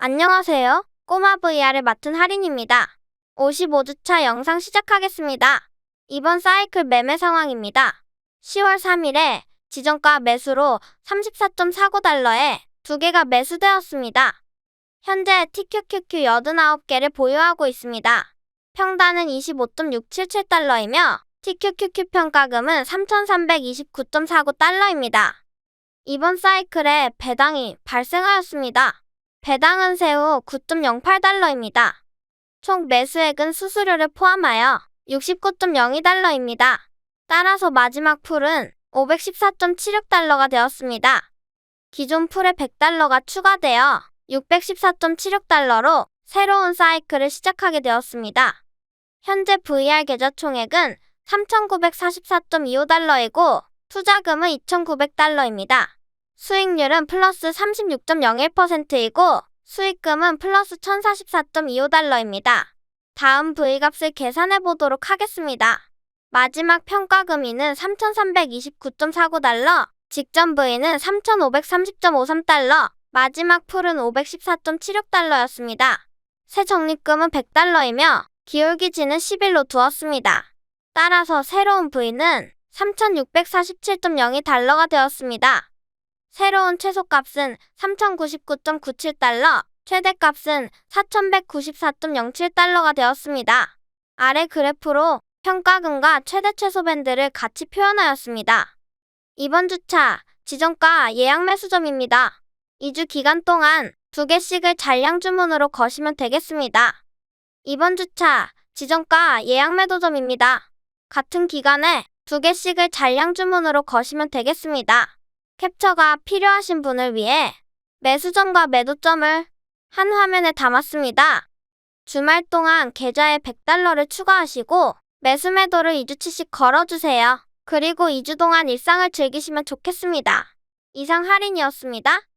안녕하세요. 꼬마 VR을 맡은 할인입니다. 55주차 영상 시작하겠습니다. 이번 사이클 매매 상황입니다. 10월 3일에 지정가 매수로 34.49달러에 두 개가 매수되었습니다. 현재 TQQQ 89개를 보유하고 있습니다. 평단은 25.677달러이며 TQQQ 평가금은 3,329.49달러입니다. 이번 사이클에 배당이 발생하였습니다. 배당은 세후 9.08달러입니다. 총 매수액은 수수료를 포함하여 69.02달러입니다. 따라서 마지막 풀은 514.76달러가 되었습니다. 기존 풀에 100달러가 추가되어 614.76달러로 새로운 사이클을 시작하게 되었습니다. 현재 VR 계좌 총액은 3,944.25달러이고 투자금은 2,900달러입니다. 수익률은 플러스 36.01%이고 수익금은 플러스 1,044.25달러입니다. 다음 V값을 계산해 보도록 하겠습니다. 마지막 평가금리는 3,329.49달러, 직전 V는 3,530.53달러, 마지막 풀은 514.76달러였습니다. 새 적립금은 100달러이며 기울기지는 10일로 두었습니다. 따라서 새로운 V는 3,647.02달러가 되었습니다. 새로운 최소값은 3,099.97달러, 최대값은 4,194.07달러가 되었습니다. 아래 그래프로 평가금과 최대 최소 밴드를 같이 표현하였습니다. 이번 주차 지정가 예약 매수점입니다. 2주 기간 동안 두 개씩을 잔량 주문으로 거시면 되겠습니다. 이번 주차 지정가 예약 매도점입니다. 같은 기간에 두 개씩을 잔량 주문으로 거시면 되겠습니다. 캡처가 필요하신 분을 위해 매수점과 매도점을 한 화면에 담았습니다. 주말 동안 계좌에 100달러를 추가하시고 매수 매도를 2주치씩 걸어주세요. 그리고 2주 동안 일상을 즐기시면 좋겠습니다. 이상 할인이었습니다.